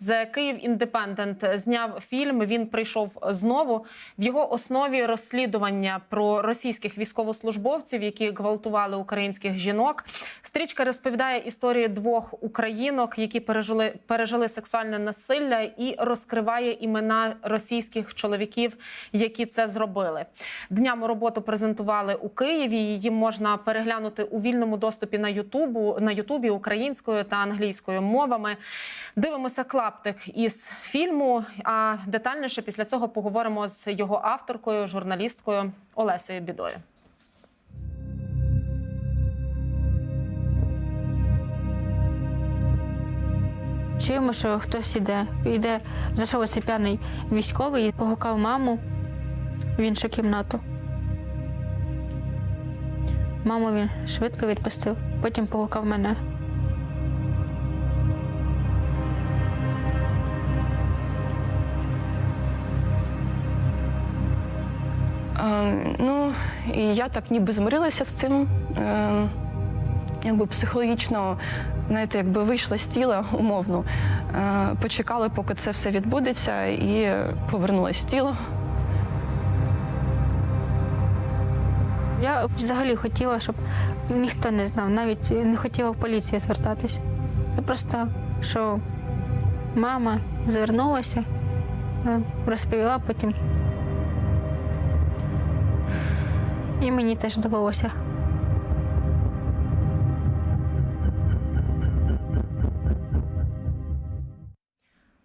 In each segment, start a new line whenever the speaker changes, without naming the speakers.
The Kyiv Independent зняв фільм. Він прийшов знову. В його основі розслідування про російських військовослужбовців, які гвалтували українських жінок. Стрічка розповідає історії двох українок, які пережили пережили сексуальне насилля, і розкриває імена російських чоловіків, які це зробили. Днями роботу презентували у Києві. Її можна переглянути у вільному доступі на Ютубу на Ютубі українською та англійською мовами. Дивимося клаптик із фільму. А детальніше після цього поговоримо з його авторкою, журналісткою Олесею Бідою.
Чуємо, що хтось іде. Іде, зайшов п'яний військовий і погукав маму в іншу кімнату. Маму він швидко відпустив, потім погукав мене.
Ну, і я так ніби змирилася з цим. Е, якби психологічно, знаєте, якби вийшла з тіла умовно. Е, почекали, поки це все відбудеться, і повернулася в тіло.
Я взагалі хотіла, щоб ніхто не знав, навіть не хотіла в поліцію звертатися. Це просто, що мама звернулася, е, розповіла потім. І мені теж довелося.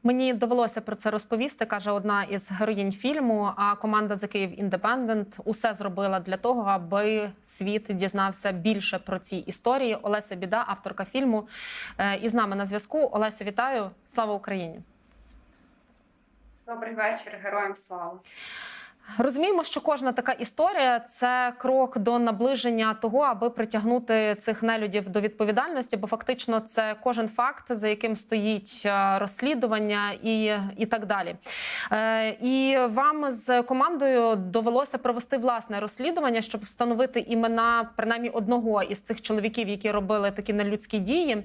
Мені довелося про це розповісти, каже одна із героїнь фільму. А команда The Kyiv Independent усе зробила для того, аби світ дізнався більше про ці історії. Олеся Біда, авторка фільму, е, і з нами на зв'язку. Олеся, вітаю! Слава Україні!
Добрий вечір, героям слава.
Розуміємо, що кожна така історія це крок до наближення того, аби притягнути цих нелюдів до відповідальності, бо фактично це кожен факт, за яким стоїть е, розслідування і, і так далі. Е, і вам з командою довелося провести власне розслідування, щоб встановити імена принаймні одного із цих чоловіків, які робили такі нелюдські дії.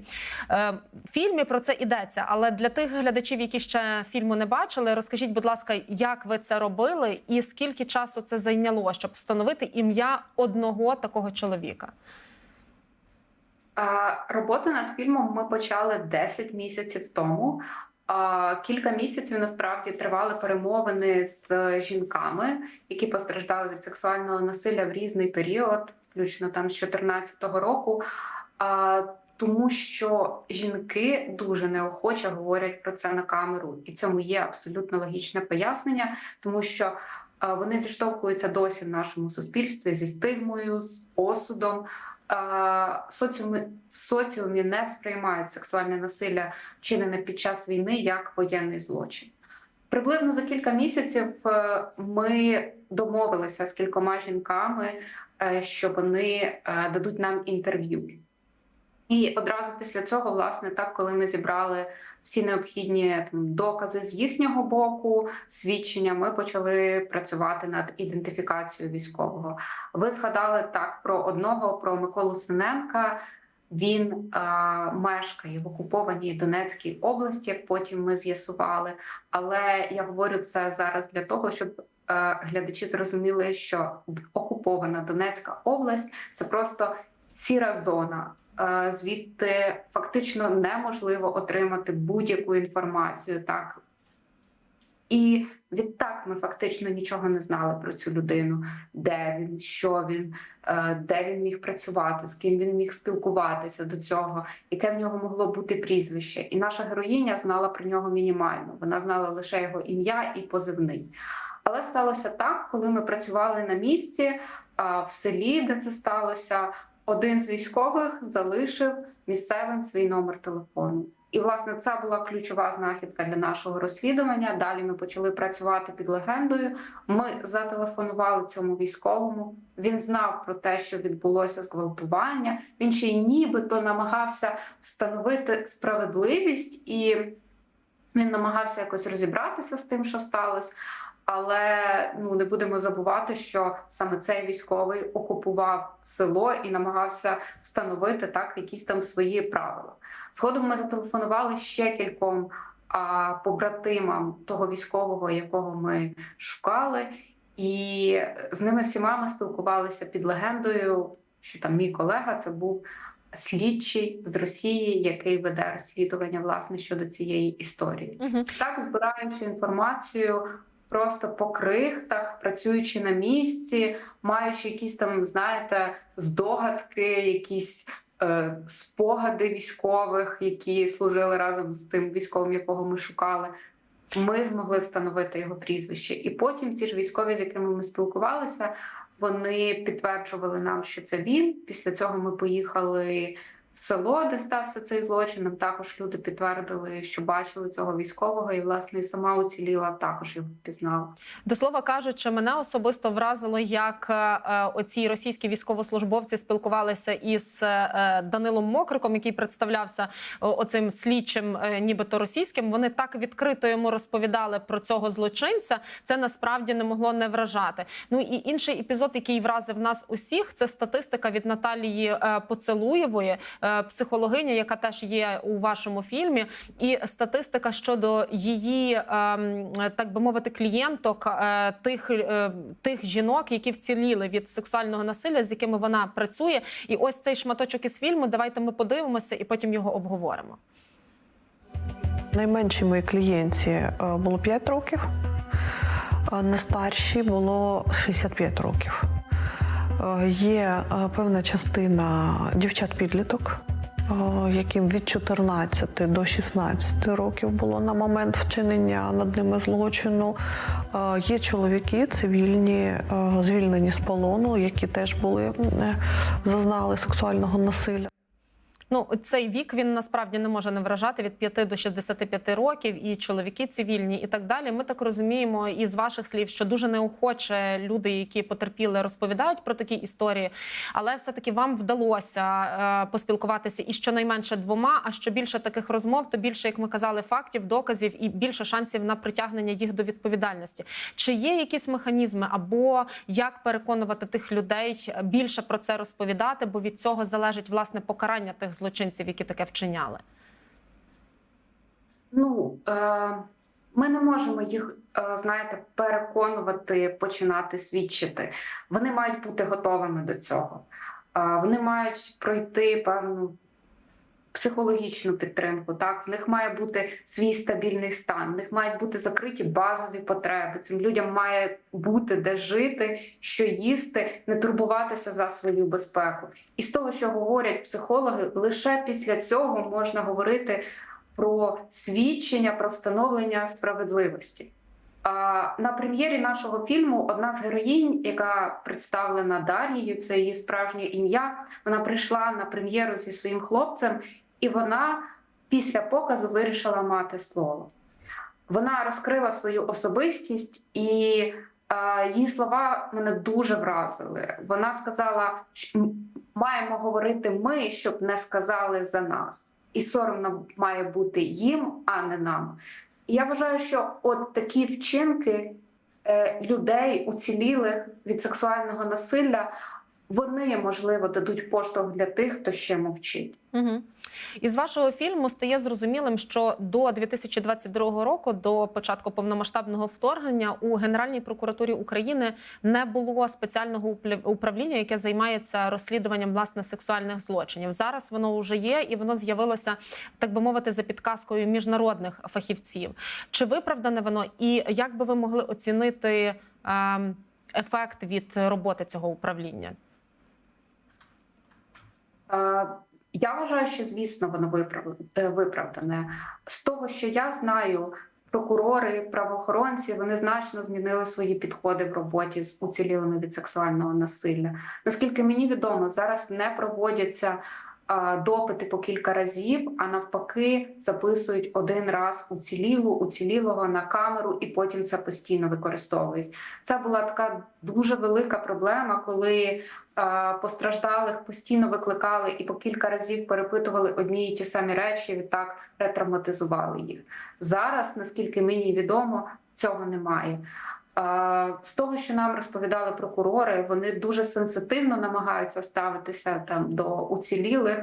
Е, В фільмі про це йдеться, але для тих глядачів, які ще фільму не бачили, розкажіть, будь ласка, як ви це робили і скільки часу це зайняло, щоб встановити ім'я одного такого чоловіка?
Роботу над фільмом ми почали 10 місяців тому. Кілька місяців насправді тривали перемовини з жінками, які постраждали від сексуального насилля в різний період, включно там з 2014 року. Тому що жінки дуже неохоче говорять про це на камеру, і цьому є абсолютно логічне пояснення, тому що вони зіштовхуються досі в нашому суспільстві зі стигмою, з осудом. А, Соціумі в соціумі не сприймають сексуальне насилля, вчинене під час війни, як воєнний злочин. Приблизно за кілька місяців е, ми домовилися з кількома жінками, е, що вони е, дадуть нам інтерв'ю. І одразу після цього, власне, так, коли ми зібрали всі необхідні там, докази з їхнього боку, свідчення, ми почали працювати над ідентифікацією військового. Ви згадали так про одного, про Миколу Синенка. Він е, мешкає в окупованій Донецькій області, як потім ми з'ясували. Але я говорю це зараз для того, щоб е, глядачі зрозуміли, що окупована Донецька область це просто сіра зона. Е, Звідти фактично неможливо отримати будь-яку інформацію. Так і відтак ми фактично нічого не знали про цю людину, де він, що він, е, де він міг працювати, з ким він міг спілкуватися до цього, яке в нього могло бути прізвище. І наша героїня знала про нього мінімально. Вона знала лише його ім'я і позивний. Але сталося так, коли ми працювали на місці в селі, де це сталося. Один з військових залишив місцевим свій номер телефону. І, власне, це була ключова знахідка для нашого розслідування. Далі ми почали працювати під легендою. Ми зателефонували цьому військовому. Він знав про те, що відбулося зґвалтування. Він ще й нібито намагався встановити справедливість, і він намагався якось розібратися з тим, що сталося. Але ну не будемо забувати, що саме цей військовий окупував село і намагався встановити так якісь там свої правила. Згодом ми зателефонували ще кільком а побратимам того військового, якого ми шукали. І з ними всіма ми спілкувалися під легендою, що там мій колега це був слідчий з Росії, який веде розслідування власне щодо цієї історії.
Угу.
Так, збираючи інформацію просто по крихтах, працюючи на місці, маючи якісь там, знаєте, здогадки, якісь е, спогади військових, які служили разом з тим військовим, якого ми шукали. Ми змогли встановити його прізвище. І потім ці ж військові, з якими ми спілкувалися, вони підтверджували нам, що це він. Після цього ми поїхали село, де стався цей злочин. Також люди підтвердили, що бачили цього військового, і власне сама уціліла, також його впізнала.
До слова кажучи, мене особисто вразило, як е, е, оці російські військовослужбовці спілкувалися із е, Данилом Мокриком, який представлявся оцим слідчим, нібито російським. Вони так відкрито йому розповідали про цього злочинця. Це насправді не могло не вражати. Ну і інший епізод, який вразив нас усіх, це статистика від Наталії Поцелуєвої, психологиня, яка теж є у вашому фільмі, і статистика щодо її, ем, так би мовити, клієнток, е, тих, е, тих жінок, які вціліли від сексуального насилля, з якими вона працює. І ось цей шматочок із фільму. Давайте ми подивимося і потім його обговоримо.
Найменшій моїй клієнтці е, було 5 років, найстаршій було 65 років. Е, Є е, певна частина дівчат-підліток, е, яким від 14 до 16 років було на момент вчинення над ними злочину. Є чоловіки цивільні, звільнені з полону, які теж були зазнали сексуального насилля.
Ну, цей вік він насправді не може не вражати від 5 до 65 років, і чоловіки цивільні, і так далі. Ми так розуміємо із ваших слів, що дуже неохоче люди, які потерпіли, розповідають про такі історії. Але все-таки вам вдалося е, поспілкуватися і щонайменше двома. А що більше таких розмов, то більше, як ми казали, фактів, доказів і більше шансів на притягнення їх до відповідальності. Чи є якісь механізми, або як переконувати тих людей більше про це розповідати? Бо від цього залежить власне покарання тих злочинців, які таке вчиняли.
Ну е, ми не можемо їх, е, знаєте, переконувати, починати свідчити. Вони мають бути готовими до цього. Е, вони мають пройти певну психологічну підтримку. Так, в них має бути свій стабільний стан, в них мають бути закриті базові потреби. Цим людям має бути де жити, що їсти, не турбуватися за свою безпеку. І з того, що говорять психологи, лише після цього можна говорити про свідчення, про встановлення справедливості. На прем'єрі нашого фільму одна з героїнь, яка представлена Дар'єю, це її справжнє ім'я. Вона прийшла на прем'єру зі своїм хлопцем, і вона після показу вирішила мати слово. Вона розкрила свою особистість, і її слова мене дуже вразили. Вона сказала, що маємо говорити ми, щоб не сказали за нас. І соромно має бути їм, а не нам. Я вважаю, що от такі вчинки е, людей, уцілілих від сексуального насилля, вони можливо дадуть поштовх для тих, хто ще мовчить.
Угу. Із вашого фільму стає зрозумілим, що до 2022 року, до початку повномасштабного вторгнення, у Генеральній прокуратурі України не було спеціального управління, яке займається розслідуванням власне сексуальних злочинів. Зараз воно вже є, і воно з'явилося, так би мовити, за підказкою міжнародних фахівців. Чи виправдане воно, і як би ви могли оцінити ем, ефект від роботи цього управління?
Е, Я вважаю, що звісно воно е, виправдане. З того, що я знаю, прокурори, правоохоронці вони значно змінили свої підходи в роботі з уцілілими від сексуального насилля. Наскільки мені відомо, зараз не проводяться допити по кілька разів, а навпаки, записують один раз уцілілу, уцілілого на камеру, і потім це постійно використовують. Це була така дуже велика проблема, коли постраждалих постійно викликали і по кілька разів перепитували одні і ті самі речі, відтак ретравматизували їх. Зараз, наскільки мені відомо, цього немає. З того, що нам розповідали прокурори, вони дуже сенситивно намагаються ставитися там до уцілілих.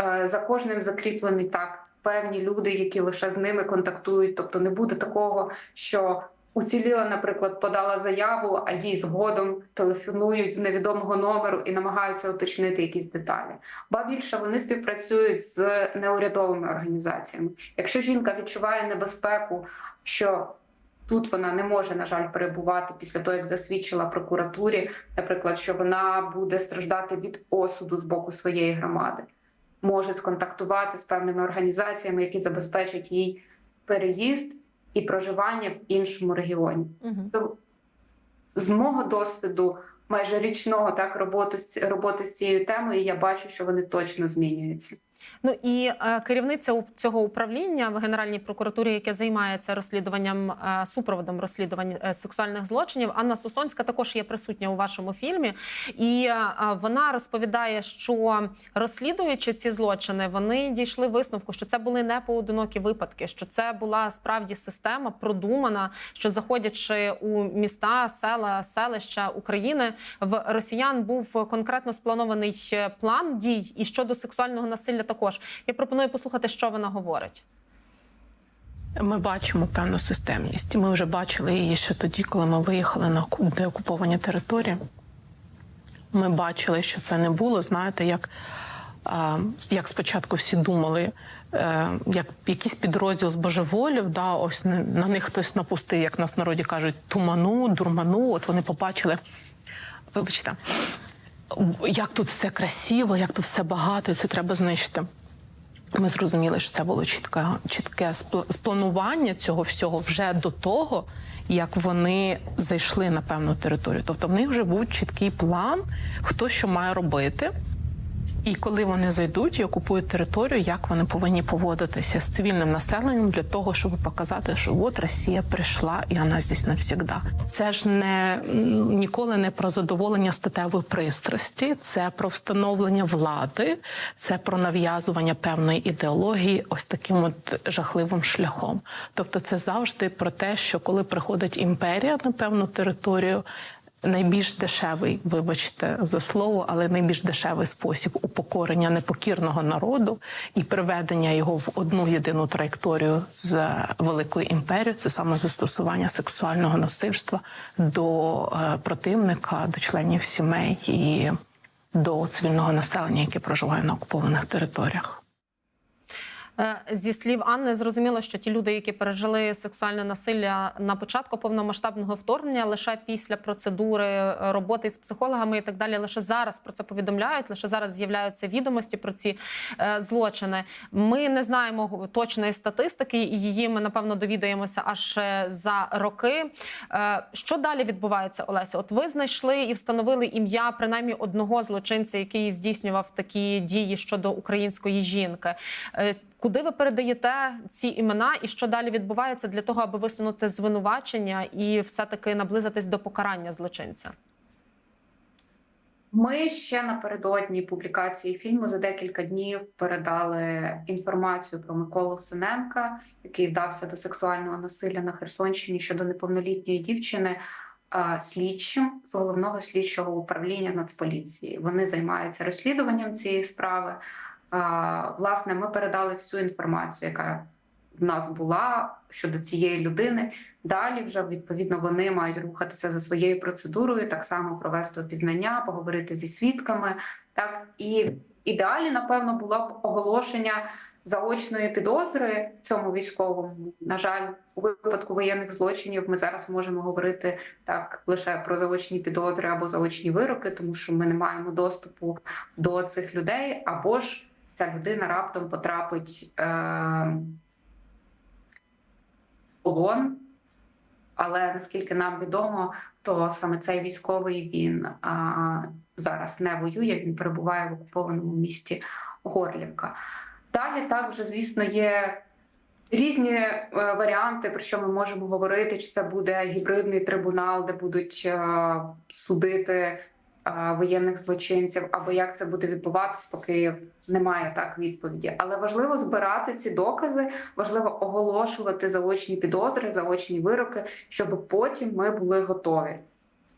Е, За кожним закріплений так певні люди, які лише з ними контактують. Тобто не буде такого, що уціліла, наприклад, подала заяву, а їй згодом телефонують з невідомого номеру і намагаються уточнити якісь деталі. Ба більше вони співпрацюють з неурядовими організаціями. Якщо жінка відчуває небезпеку, що Тут вона не може, на жаль, перебувати після того, як засвідчила прокуратурі, наприклад, що вона буде страждати від осуду з боку своєї громади, може сконтактувати з певними організаціями, які забезпечать їй переїзд і проживання в іншому регіоні. То з мого досвіду, майже річного так роботи роботи з цією темою, я бачу, що вони точно змінюються.
Ну і е, керівниця цього управління в Генеральній прокуратурі, яке займається розслідуванням е, супроводом розслідувань е, сексуальних злочинів, Анна Сосонська також є присутня у вашому фільмі, і вона розповідає, що розслідуючи ці злочини, вони дійшли висновку, що це були не поодинокі випадки, що це була справді система продумана, що заходячи у міста, села, селища України, в росіян був конкретно спланований план дій і щодо сексуального насилля. Також я пропоную послухати, що вона говорить.
Ми бачимо певну системність. Ми вже бачили її ще тоді, коли ми виїхали на деокуповані території. Ми бачили, що це не було. Знаєте, як, як спочатку всі думали, е, як якийсь підрозділ збожеволів, да, ось на них хтось напустив, як нас народі кажуть, туману, дурману. От вони побачили, вибачте, як тут все красиво, як тут все багато, і це треба знищити. Ми зрозуміли, що це було чітке, чітке спл- спланування цього всього вже до того, як вони зайшли на певну територію. Тобто в них вже був чіткий план, хто що має робити. І коли вони зайдуть і окупують територію, як вони повинні поводитися з цивільним населенням для того, щоб показати, що от Росія прийшла і вона здесь навсігда. Це ж не ніколи не про задоволення статевої пристрасті, це про встановлення влади, це про нав'язування певної ідеології, ось таким от жахливим шляхом. Тобто, це завжди про те, що коли приходить імперія на певну територію найбільш дешевий, вибачте за слово, але найбільш дешевий спосіб упокорення непокірного народу і приведення його в одну єдину траєкторію з великою імперією це саме застосування сексуального насильства до е, противника, до членів сімей і до цивільного населення, яке проживає на окупованих територіях.
Е, Зі слів Анни, зрозуміло, що ті люди, які пережили сексуальне насилля на початку повномасштабного вторгнення, лише після процедури е, роботи з психологами і так далі, лише зараз про це повідомляють, лише зараз з'являються відомості про ці е, злочини. Ми не знаємо точної статистики, і її ми напевно довідаємося аж за роки. Що далі відбувається, Олеся? От ви знайшли і встановили ім'я принаймні одного злочинця, який здійснював такі дії щодо української жінки. Куди ви передаєте ці імена, і що далі відбувається для того, аби висунути звинувачення і все-таки наблизитись до покарання злочинця?
Ми ще напередодні публікації фільму за декілька днів передали інформацію про Миколу Синенка, який вдався до сексуального насилля на Херсонщині щодо неповнолітньої дівчини. Слідчим з головного слідчого управління Нацполіції вони займаються розслідуванням цієї справи. Власне, ми передали всю інформацію, яка в нас була щодо цієї людини. Далі вже відповідно вони мають рухатися за своєю процедурою, так само провести опізнання, поговорити зі свідками. Так і ідеалі, напевно, було б оголошення заочної підозри цьому військовому. На жаль, у випадку воєнних злочинів ми зараз можемо говорити так лише про заочні підозри або заочні вироки, тому що ми не маємо доступу до цих людей, або ж ця людина раптом потрапить. Е- полон. Але наскільки нам відомо, то саме цей військовий він а, зараз не воює. Він перебуває в окупованому місті Горлівка. Далі так вже звісно є різні е, варіанти, про що ми можемо говорити. Чи це буде гібридний трибунал, де будуть е, судити е, воєнних злочинців, або як це буде відбуватись, поки немає так відповіді. Але важливо збирати ці докази, важливо оголошувати заочні підозри, заочні вироки, щоб потім ми були готові.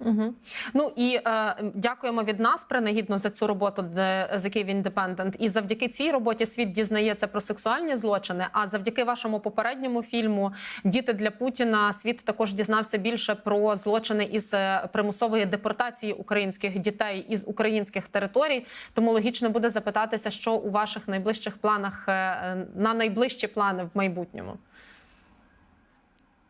Угу. Ну і е, дякуємо від нас принагідно за цю роботу де за Київ Індепендент. І завдяки цій роботі світ дізнається про сексуальні злочини. А завдяки вашому попередньому фільму Діти для Путіна світ також дізнався більше про злочини із е, примусової депортації українських дітей із українських територій. Тому логічно буде запитатися, що у ваших найближчих планах е, на найближчі плани в майбутньому.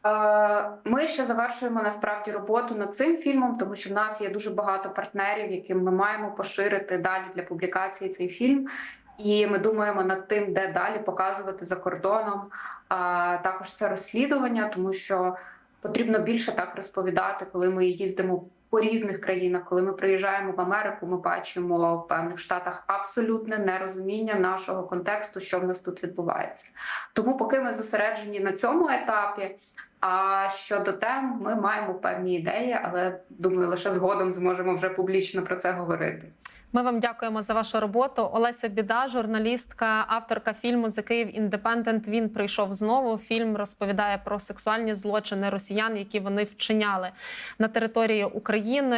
Е, Ми ще завершуємо насправді роботу над цим фільмом, тому що в нас є дуже багато партнерів, яким ми маємо поширити далі для публікації цей фільм. І ми думаємо над тим, де далі показувати за кордоном. А також це розслідування, тому що потрібно більше так розповідати, коли ми їздимо по різних країнах. Коли ми приїжджаємо в Америку, ми бачимо в певних штатах абсолютне нерозуміння нашого контексту, що в нас тут відбувається. Тому, поки ми зосереджені на цьому етапі. А щодо тем, ми маємо певні ідеї, але думаю, лише згодом зможемо вже публічно про це говорити.
Ми вам дякуємо за вашу роботу. Олеся Біда, журналістка, авторка фільму «The Київ Індепендент». Він прийшов знову. Фільм розповідає про сексуальні злочини росіян, які вони вчиняли на території України.